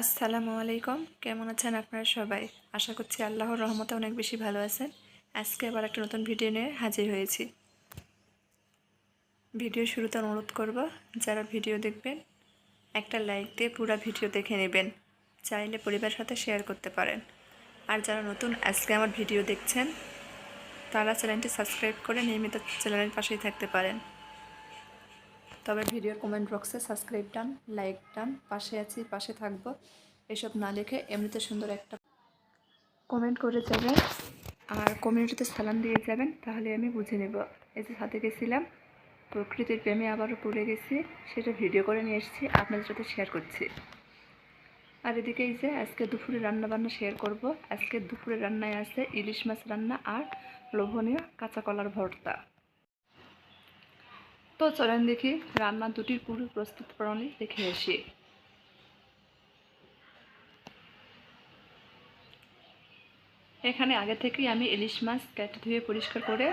আসসালামু আলাইকুম। কেমন আছেন আপনারা সবাই? আশা করছি আল্লাহর রহমতে অনেক বেশি ভালো আছেন। আজকে আবার একটা নতুন ভিডিও নিয়ে হাজির হয়েছি। ভিডিও শুরুতে অনুরোধ করব, যারা ভিডিও দেখবেন, একটা লাইক দিয়ে পুরো ভিডিও দেখে নেবেন। চাইলে পরিবারের সাথে শেয়ার করতে পারেন। আর যারা নতুন আজকে আমার ভিডিও দেখছেন, তারা চ্যানেলটি সাবস্ক্রাইব করে নিয়মিত চ্যানেলের পাশেই থাকতে পারেন। তবে ভিডিওর কমেন্ট বক্সে সাবস্ক্রাইব ডান লাইক ডান পাশে আছি, পাশে থাকব। এসব না লিখে এমনিতে সুন্দর একটা কমেন্ট করে যাবেন আর কমিউনিটিতে সালাম দিয়ে যাবেন, তাহলে আমি বুঝে নেব। এই যে সাথে গেছিলাম, প্রকৃতির প্রেমে আবারও পড়ে গেছি, সেটা ভিডিও করে নিয়ে এসেছি, আপনাদের সাথে শেয়ার করছি। আর এদিকে এই যে আজকে দুপুরে রান্না বান্না শেয়ার করব। আজকে দুপুরে রান্নায় আছে ইলিশ মাছ রান্না আর লোভনীয় কাঁচা কলার ভর্তা। তো চলেন দেখি রান্না দুটির পুরো প্রস্তুত প্রণালী দেখে আসি। এখানে আগে থেকেই আমি ইলিশ মাছ কেটে ধুয়ে পরিষ্কার করে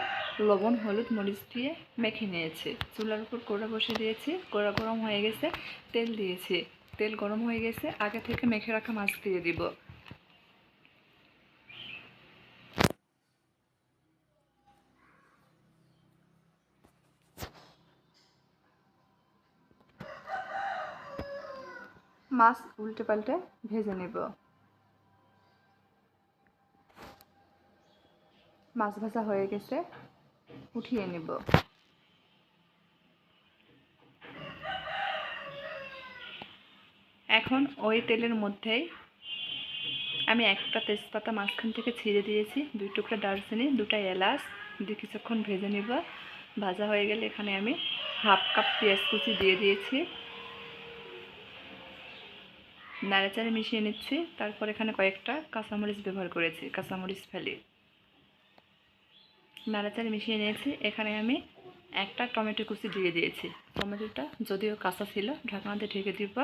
লবণ, হলুদ, মরিচ দিয়ে মেখে নিয়েছি। চুলার উপর কোড়া বসে দিয়েছি। কোড়া গরম হয়ে গেছে, তেল দিয়েছি। তেল গরম হয়ে গেছে, আগে থেকে মেখে রাখা মাছ দিয়ে দিব। মাছ উল্টে পাল্টে ভেজে নেব। মাছ ভাজা হয়ে গেছে, উঠিয়ে নেব। এখন ওই তেলের মধ্যেই আমি একটা তেজপাতা মাঝখান থেকে ছিঁড়ে দিয়েছি, দুই টুকরা দারচিনি, দুটা এলাচ, দিয়ে কিছুক্ষণ ভেজে নেব। ভাজা হয়ে গেলে এখানে আমি হাফ কাপ পেঁয়াজ কুচি দিয়ে দিয়েছি। নাড়াচাড়ে মিশিয়ে নিচ্ছি, তারপর এখানে কয়েকটা কাঁচামরিচ ব্যবহার করেছি, কাঁচামরিচ ফেলে। নাড়াচাড়ে মিশিয়ে নিয়েছি, এখানে আমি একটা টমেটো কুচি দিয়ে দিয়েছি। টমেটোটা যদিও কাঁচা ছিল ঢাকনাতে ঢেকে দিব।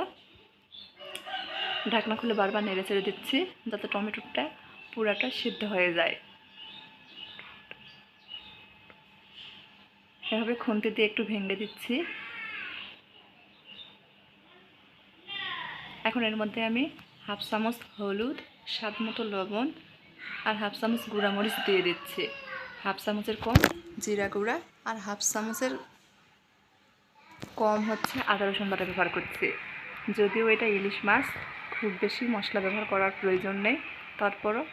ঢাকনা খুলে বারবার নেড়ে নেড়েচেড়ে দিচ্ছি, যাতে টমেটোটা পুরাটা সিদ্ধ হয়ে যায়। এভাবে খুন্তি দিয়ে একটু ভেঙে দিচ্ছি। এখন এর মধ্যে আমি হাফ চামচ হলুদ, স্বাদ মতো লবণ আর হাফ চামচ গুঁড়ামরিচ দিয়ে দিচ্ছি। হাফ চামচের কম জিরা গুঁড়া আর হাফ চামচের কম হচ্ছে আদা, রসুন বাটা ব্যবহার করছি। যদিও এটা ইলিশ মাছ, খুব বেশি মশলা ব্যবহার করার প্রয়োজন নেই। তারপরও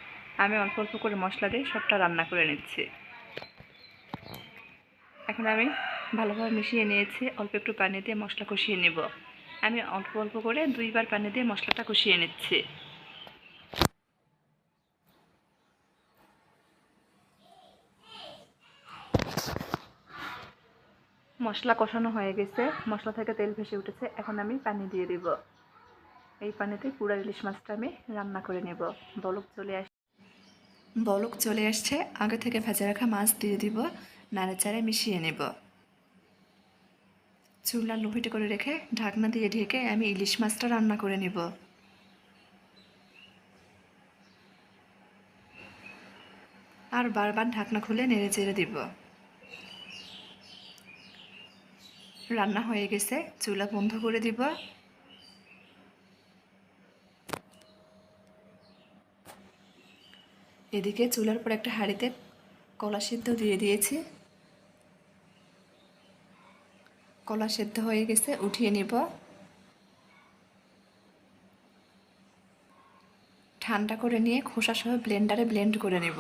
আমি অল্প অল্প করে মশলা দিয়ে সবটা রান্না করে নিচ্ছি। এখন আমি ভালোভাবে মিশিয়ে নিয়েছি, অল্প একটু পানি দিয়ে মশলা কষিয়ে নেব। আমি অল্প অল্প করে দুইবার পানি দিয়ে মশলাটা কষিয়ে নিচ্ছি। মশলা কষানো হয়ে গেছে। মশলা থেকে তেল ভেসে উঠেছে। এখন আমি পানি দিয়ে দিব। এই পানিতে পুরা ইলিশ মাছটা আমি রান্না করে নেব। বলক চলে আস বলক চলে আসছে। আগে থেকে ভেজে রাখা মাছ দিয়ে দিব। নাড়াচাড়ে মিশিয়ে নেব। চুলা লোহিটে করে রেখে ঢাকনা দিয়ে ঢেকে আমি ইলিশ মাছটা রান্না করে নেব। আর বারবার ঢাকনা খুলে নেড়ে চেড়ে দিব। রান্না হয়ে গেছে, চুলা বন্ধ করে দিব। এদিকে চুলার পর একটা হাঁড়িতে কলা সিদ্ধ দিয়ে দিয়েছি। কলা সেদ্ধ হয়ে গেছে, উঠিয়ে নিব। ঠান্ডা করে নিয়ে খোসা সহ ব্লেন্ডারে ব্লেন্ড করে নেব।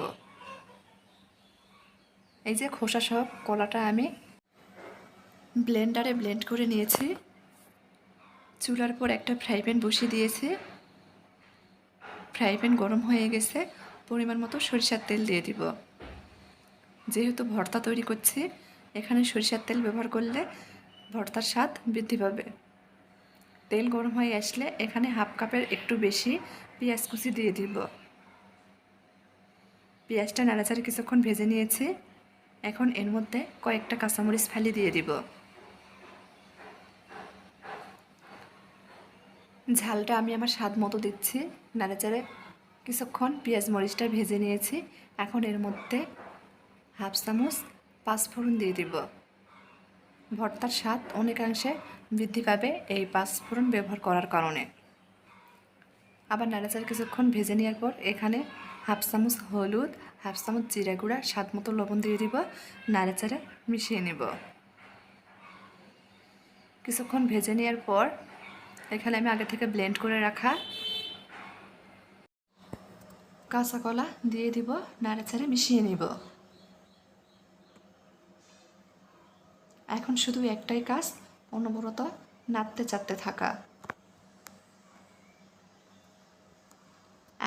এই যে খোসা সহ কলাটা আমি ব্লেন্ডারে ব্লেন্ড করে নিয়েছি। চুলার পর একটা ফ্রাই প্যান বসিয়ে দিয়েছি। ফ্রাই প্যান গরম হয়ে গেছে, পরিমাণ মতো সরিষার তেল দিয়ে দিব। যেহেতু ভর্তা তৈরি করছি, এখানে সরিষার তেল ব্যবহার করলে ভর্তার স্বাদ বৃদ্ধি পাবে। তেল গরম হয়ে আসলে এখানে হাফ কাপের একটু বেশি পেঁয়াজ কুচি দিয়ে দিব। পেঁয়াজটা নাড়াচাড়ে কিছুক্ষণ ভেজে নিয়েছি। এখন এর মধ্যে কয়েকটা কাঁচামরিচ ফালি দিয়ে দিব। ঝালটা আমি আমার স্বাদ মতো দিচ্ছি। নাড়াচাড়ে কিছুক্ষণ পেঁয়াজ মরিচটা ভেজে নিয়েছি। এখন এর মধ্যে হাফ চামচ পাঁচফোড়ন দিয়ে দিব। ভর্তার স্বাদ অনেকাংশে বৃদ্ধি পাবে এই পাঁচফোড়ন ব্যবহার করার কারণে। আবার নাড়াচাড়া কিছুক্ষণ ভেজে নেওয়ার পর এখানে হাফ চামচ হলুদ, হাফ চামচ জিরা গুঁড়া, স্বাদ মতো লবণ দিয়ে দিব, নাড়াচাড়া মিশিয়ে নেব। কিছুক্ষণ ভেজে নেওয়ার পর এখানে আমি আগে থেকে ব্লেন্ড করে রাখা কাঁচা কলা দিয়ে দিব, নাড়াচাড়া মিশিয়ে নিব। এখন শুধু একটাই কাজ, অনবরত নাড়তে চাটতে থাকা।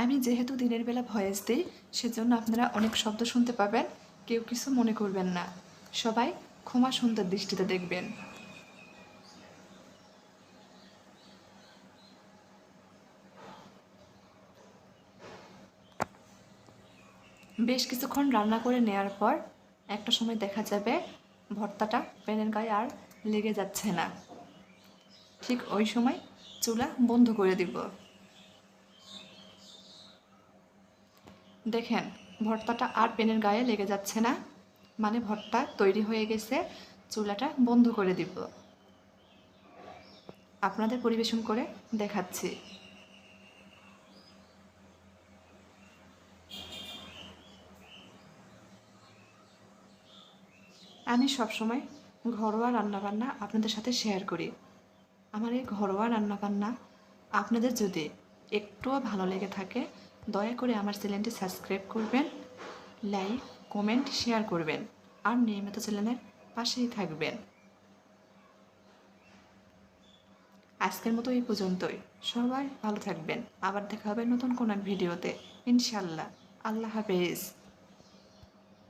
আমি যেহেতু দিনের বেলা ভয়েস দিই, সেজন্য আপনারা অনেক শব্দ শুনতে পাবেন, কেউ কিছু মনে করবেন না। সবাই ক্ষমা সুন্দর দৃষ্টিতে দেখবেন। বেশ কিছুক্ষণ রান্না করে নেয়ার পর একটা সময় দেখা যাবে ভর্তাটা প্যানের গায়ে আর লেগে যাচ্ছে না। ঠিক ওই সময় চুলা বন্ধ করে দিব। দেখেন, ভর্তাটা আর পেনের গায়ে লেগে যাচ্ছে না মানে ভর্তা তৈরি হয়ে গেছে, চুলাটা বন্ধ করে দিব। আপনাদের পরিবেশন করে দেখাচ্ছি। আমি সবসময় ঘরোয়া রান্নাবান্না আপনাদের সাথে শেয়ার করি। আমার এই ঘরোয়া রান্নাবান্না আপনাদের যদি একটুও ভালো লেগে থাকে, দয়া করে আমার চ্যানেলটি সাবস্ক্রাইব করবেন লাইক কমেন্ট শেয়ার করবেন আর নিয়মিত চ্যানেলের পাশেই থাকবেন। আজকের মতো এই পর্যন্তই। সবাই ভালো থাকবেন। আবার দেখা হবে নতুন কোনো ভিডিওতে ইনশাল্লাহ আল্লাহ হাফেজ।